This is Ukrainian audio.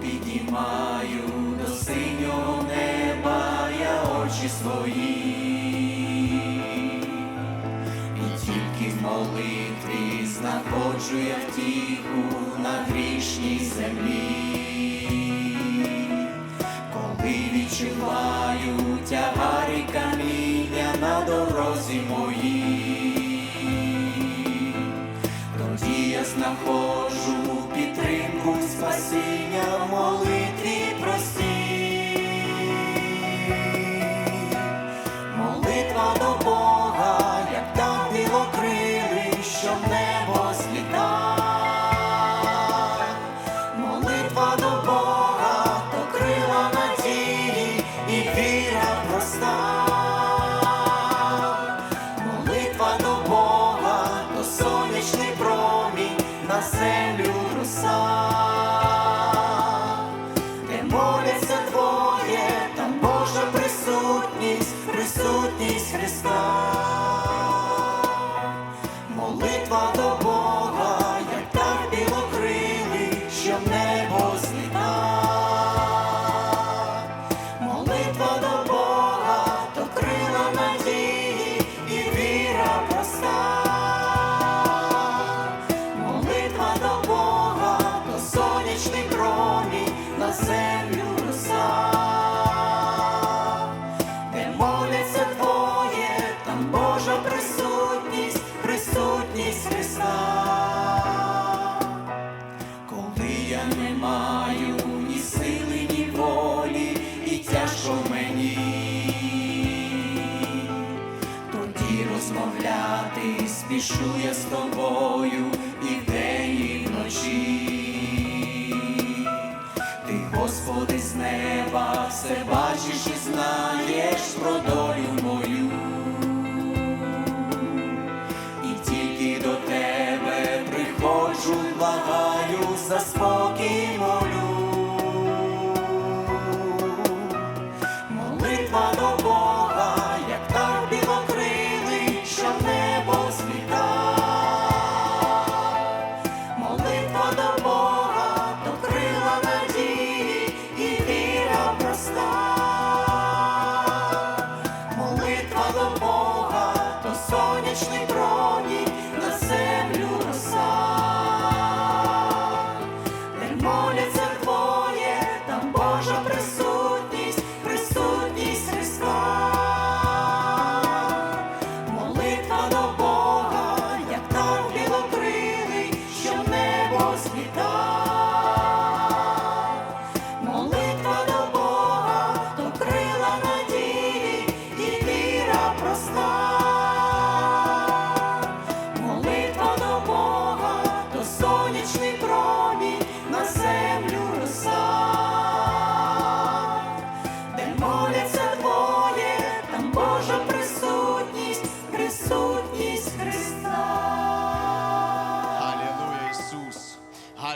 піднімаю до синього неба я очі свої, і тільки в молитві знаходжу я втіху на грішній землі, коли відчуваю тягарі каміння на дорозі моїй. Знаходжу підтримку спасіння в молитві простій. Молитва до Бога, як там білокрилий, що в небо зліта. Молитва до Бога, то крила надії і віра проста. Молитва до Бога, то сонячний що в небо зліта. Молитва до Бога, то крила надії і віра проста. Молитва до Бога, то сонячний промінь на землю маю ні сили, ні волі, і тяжко мені, тоді розмовляти спішу я з тобою і вдень, і вночі. Ти, Господи, з неба все бачиш і знаєш про долю до Бога, то крила надії і віра проста. Молитва до Бога, то сонячний